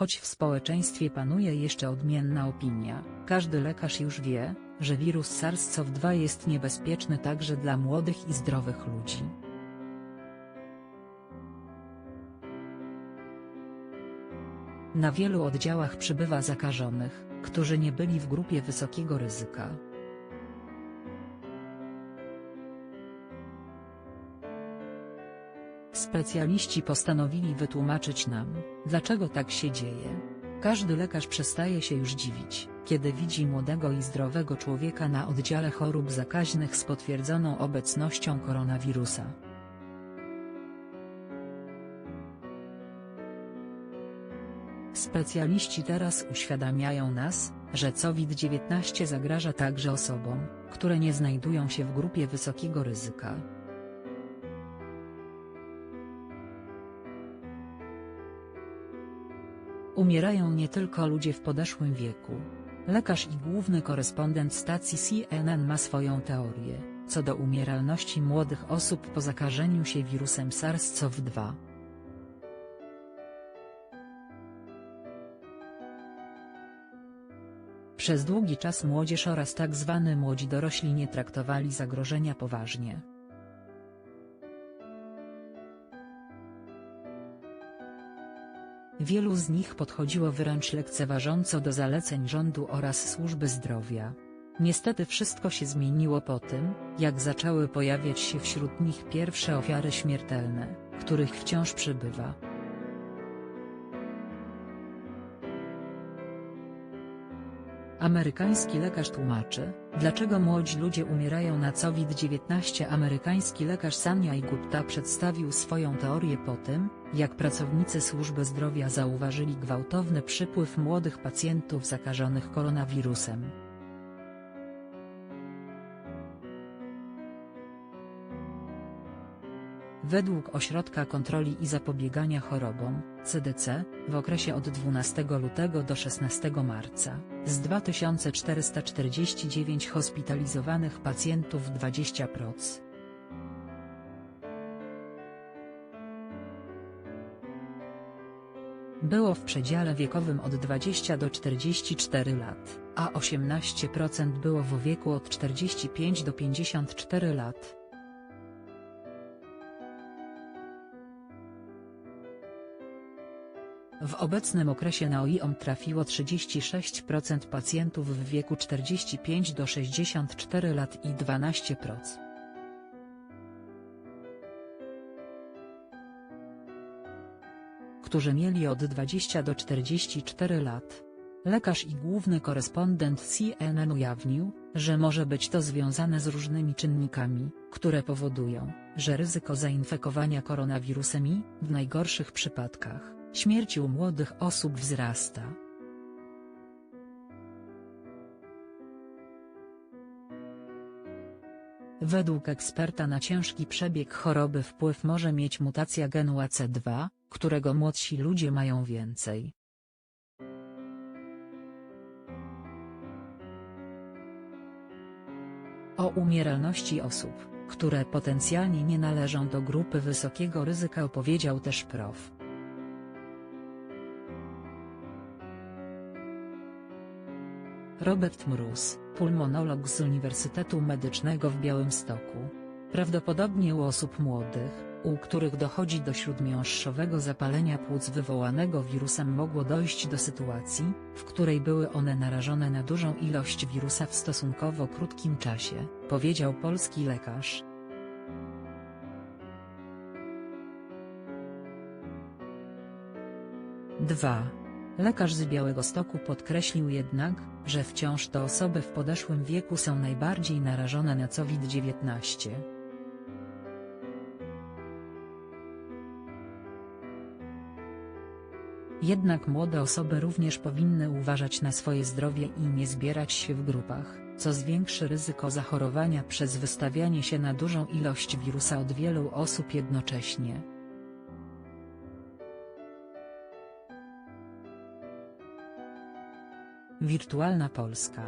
Choć w społeczeństwie panuje jeszcze odmienna opinia, każdy lekarz już wie, że wirus SARS-CoV-2 jest niebezpieczny także dla młodych i zdrowych ludzi. Na wielu oddziałach przybywa zakażonych, którzy nie byli w grupie wysokiego ryzyka. Specjaliści postanowili wytłumaczyć nam, dlaczego tak się dzieje. Każdy lekarz przestaje się już dziwić, kiedy widzi młodego i zdrowego człowieka na oddziale chorób zakaźnych z potwierdzoną obecnością koronawirusa. Specjaliści teraz uświadamiają nas, że COVID-19 zagraża także osobom, które nie znajdują się w grupie wysokiego ryzyka. Umierają nie tylko ludzie w podeszłym wieku. Lekarz i główny korespondent stacji CNN ma swoją teorię, co do umieralności młodych osób po zakażeniu się wirusem SARS-CoV-2. Przez długi czas młodzież oraz tak zwany młodzi dorośli nie traktowali zagrożenia poważnie. Wielu z nich podchodziło wręcz lekceważąco do zaleceń rządu oraz służby zdrowia. Niestety wszystko się zmieniło po tym, jak zaczęły pojawiać się wśród nich pierwsze ofiary śmiertelne, których wciąż przybywa. Amerykański lekarz tłumaczy, dlaczego młodzi ludzie umierają na COVID-19. Amerykański lekarz Sanjay Gupta przedstawił swoją teorię po tym, jak pracownicy służby zdrowia zauważyli gwałtowny przypływ młodych pacjentów zakażonych koronawirusem. Według Ośrodka Kontroli i Zapobiegania Chorobom, CDC, w okresie od 12 lutego do 16 marca, z 2449 hospitalizowanych pacjentów 20%. Było w przedziale wiekowym od 20 do 44 lat, a 18% było w wieku od 45 do 54 lat. W obecnym okresie na OIOM trafiło 36% pacjentów w wieku 45 do 64 lat i 12%. którzy mieli od 20 do 44 lat. Lekarz i główny korespondent CNN ujawnił, że może być to związane z różnymi czynnikami, które powodują, że ryzyko zainfekowania koronawirusem i, w najgorszych przypadkach, śmierci u młodych osób wzrasta. Według eksperta na ciężki przebieg choroby wpływ może mieć mutacja genu AC2, którego młodsi ludzie mają więcej. O umieralności osób, które potencjalnie nie należą do grupy wysokiego ryzyka opowiedział też prof. Robert Mróz, pulmonolog z Uniwersytetu Medycznego w Białymstoku. Prawdopodobnie u osób młodych, u których dochodzi do śródmiąższowego zapalenia płuc wywołanego wirusem mogło dojść do sytuacji, w której były one narażone na dużą ilość wirusa w stosunkowo krótkim czasie, powiedział polski lekarz. Dwa. Lekarz z Białegostoku podkreślił jednak, że wciąż to osoby w podeszłym wieku są najbardziej narażone na COVID-19. Jednak młode osoby również powinny uważać na swoje zdrowie i nie zbierać się w grupach, co zwiększy ryzyko zachorowania przez wystawianie się na dużą ilość wirusa od wielu osób jednocześnie. Wirtualna Polska